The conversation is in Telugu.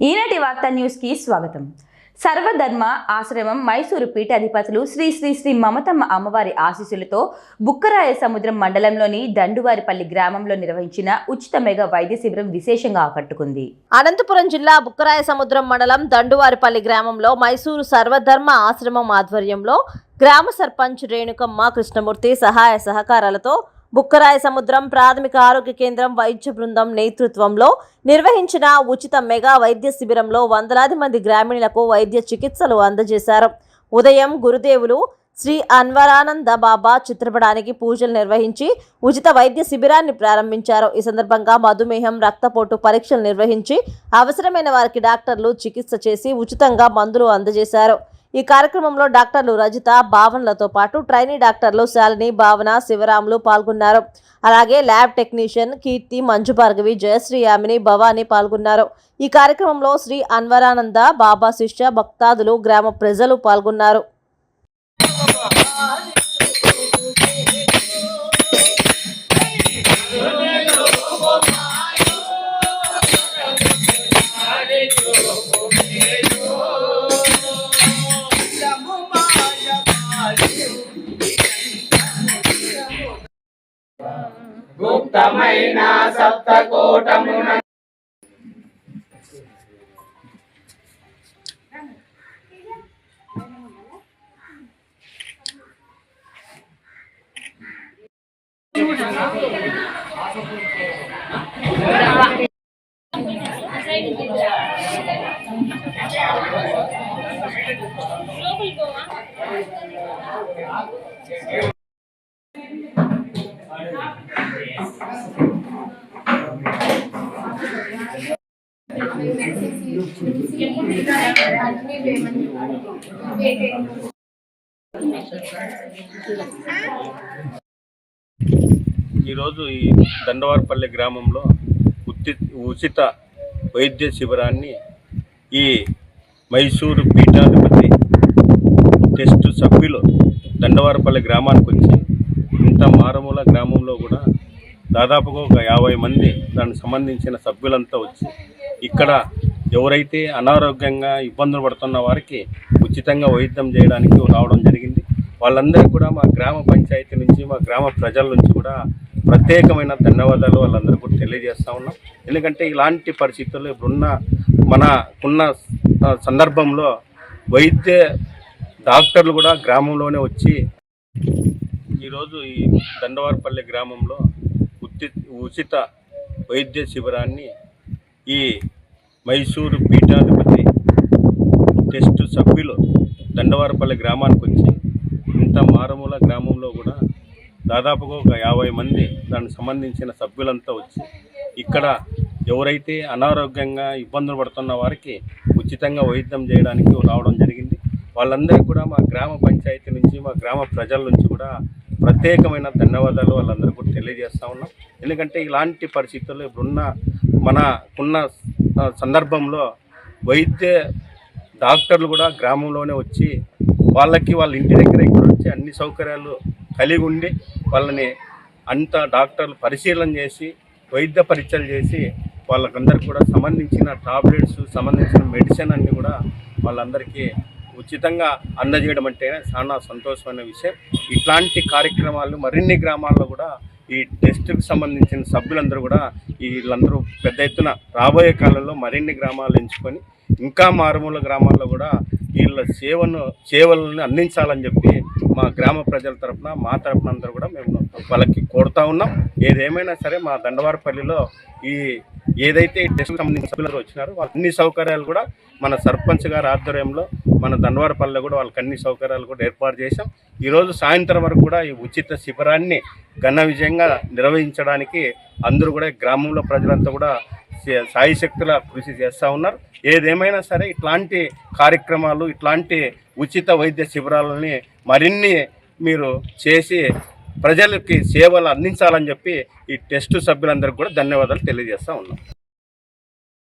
ఈనాటి వార్తా న్యూస్కి స్వాగతం. సర్వధర్మ ఆశ్రమం మైసూరు పీఠాధిపతులు శ్రీ శ్రీ శ్రీ మమతమ్మ అమ్మవారి ఆశీస్సులతో బుక్కరాయ సముద్రం మండలంలోని దండువారిపల్లి గ్రామంలో నిర్వహించిన ఉచిత మెగా వైద్య శిబిరం విశేషంగా ఆకట్టుకుంది. అనంతపురం జిల్లా బుక్కరాయ సముద్రం మండలం దండువారిపల్లి గ్రామంలో మైసూరు సర్వధర్మ ఆశ్రమం ఆధ్వర్యంలో గ్రామ సర్పంచ్ రేణుకమ్మ కృష్ణమూర్తి సహాయ సహకారాలతో బుక్కరాయ సముద్రం ప్రాథమిక ఆరోగ్య కేంద్రం వైద్య బృందం నేతృత్వంలో నిర్వహించిన ఉచిత మెగా వైద్య శిబిరంలో వందలాది మంది గ్రామీణులకు వైద్య చికిత్సలు అందజేశారు. ఉదయం గురుదేవులు శ్రీ అన్వరానంద బాబా చిత్రపటానికి పూజలు నిర్వహించి ఉచిత వైద్య శిబిరాన్ని ప్రారంభించారు. ఈ సందర్భంగా మధుమేహం రక్తపోటు పరీక్షలు నిర్వహించి అవసరమైన వారికి డాక్టర్లు చికిత్స చేసి ఉచితంగా మందులు అందజేశారు. ఈ కార్యక్రమంలో డాక్టర్లు రజిత భావనలతో పాటు ట్రైనీ డాక్టర్లు శాలిని భావన శివరాములు పాల్గొన్నారు. అలాగే ల్యాబ్ టెక్నీషియన్ కీర్తి మంజు భార్గవి జయశ్రీ యామిని భవాని పాల్గొన్నారు. ఈ కార్యక్రమంలో శ్రీ అన్వరానంద బాబా శిష్య భక్తాదులు గ్రామ ప్రజలు పాల్గొన్నారు. గుప్తమైన సప్తకోటమున. ఈరోజు ఈ దండవారపల్లి గ్రామంలో ఉత్తి ఉచిత వైద్య శిబిరాన్ని ఈ మైసూరు పీఠాధిపతి టెస్ట్ సభ్యులు దండవారపల్లి గ్రామానికి వచ్చి ఇంత మారుమూల గ్రామంలో కూడా దాదాపుగా ఒక యాభై మంది దానికి సంబంధించిన సభ్యులంతా వచ్చి ఇక్కడ ఎవరైతే అనారోగ్యంగా ఇబ్బందులు పడుతున్న వారికి ఉచితంగా వైద్యం చేయడానికి రావడం జరిగింది. వాళ్ళందరికీ కూడా మా గ్రామ పంచాయతీ నుంచి మా గ్రామ ప్రజల నుంచి కూడా ప్రత్యేకమైన ధన్యవాదాలు వాళ్ళందరూ కూడా తెలియజేస్తూ ఉన్నాం. ఎందుకంటే ఇలాంటి పరిస్థితుల్లో ఇప్పుడున్న మనకున్న సందర్భంలో వైద్య డాక్టర్లు కూడా గ్రామంలోనే వచ్చి ఈరోజు ఈ దండవారపల్లి గ్రామంలో ఉచి ఉచిత వైద్య శిబిరాన్ని ఈ మైసూరు పీఠాధిపతి టెస్ట్ సభ్యులు దండవారపల్లి గ్రామానికి వచ్చి ఇంత మారుమూల గ్రామంలో కూడా దాదాపుగా ఒక యాభై మంది దానికి సంబంధించిన సభ్యులంతా వచ్చి ఇక్కడ ఎవరైతే అనారోగ్యంగా ఇబ్బందులు పడుతున్న వారికి ఉచితంగా వైద్యం చేయడానికి రావడం జరిగింది. వాళ్ళందరికీ కూడా మా గ్రామ పంచాయతీ నుంచి మా గ్రామ ప్రజల నుంచి కూడా ప్రత్యేకమైన ధన్యవాదాలు వాళ్ళందరూ కూడా తెలియజేస్తా ఉన్నాం. ఎందుకంటే ఇలాంటి పరిస్థితుల్లో ఇప్పుడున్న మనకున్న సందర్భంలో వైద్య డాక్టర్లు కూడా గ్రామంలోనే వచ్చి వాళ్ళకి వాళ్ళ ఇంటి దగ్గర ఇక్కడ వచ్చి అన్ని సౌకర్యాలు కలిగి ఉండి వాళ్ళని అంత డాక్టర్లు పరిశీలన చేసి వైద్య పరీక్షలు చేసి వాళ్ళకందరికి కూడా సంబంధించిన టాబ్లెట్స్ సంబంధించిన మెడిసిన్ అన్నీ కూడా వాళ్ళందరికీ ఉచితంగా అందజేయడం అంటే చాలా సంతోషమైన విషయం. ఇట్లాంటి కార్యక్రమాలు మరిన్ని గ్రామాల్లో కూడా ఈ టెస్ట్కు సంబంధించిన సభ్యులందరూ కూడా వీళ్ళందరూ పెద్ద ఎత్తున రాబోయే కాలంలో మరిన్ని గ్రామాలు ఎంచుకొని ఇంకా మారుమూల గ్రామాల్లో కూడా వీళ్ళ సేవను సేవలను అందించాలని చెప్పి మా గ్రామ ప్రజల తరపున మా తరఫున అందరూ కూడా మేము వాళ్ళకి కోరుతా ఉన్నాం. ఏదేమైనా సరే మా దండవారపల్లిలో ఈ ఏదైతే ఈ టెస్ట్కి సంబంధించిన సభ్యులు వచ్చినారో వాళ్ళ అన్ని సౌకర్యాలు కూడా మన సర్పంచ్ గారి ఆధ్వర్యంలో మన దండవారపల్లిలో కూడా వాళ్ళకి అన్ని సౌకర్యాలు కూడా ఏర్పాటు చేశాం. ఈరోజు సాయంత్రం వరకు కూడా ఈ ఉచిత శిబిరాన్ని ఘన విజయంగా నిర్వహించడానికి అందరూ కూడా గ్రామంలో ప్రజలంతా కూడా సాయిశక్తుల సాయి శక్తుల కృషి చేస్తూ ఉన్నారు. ఏదేమైనా సరే ఇట్లాంటి కార్యక్రమాలు ఇట్లాంటి ఉచిత వైద్య శిబిరాలని మరిన్ని మీరు చేసి ప్రజలకి సేవలు అందించాలని చెప్పి ఈ టెస్ట్ సభ్యులందరికీ కూడా ధన్యవాదాలు తెలియజేస్తూ ఉన్నాం.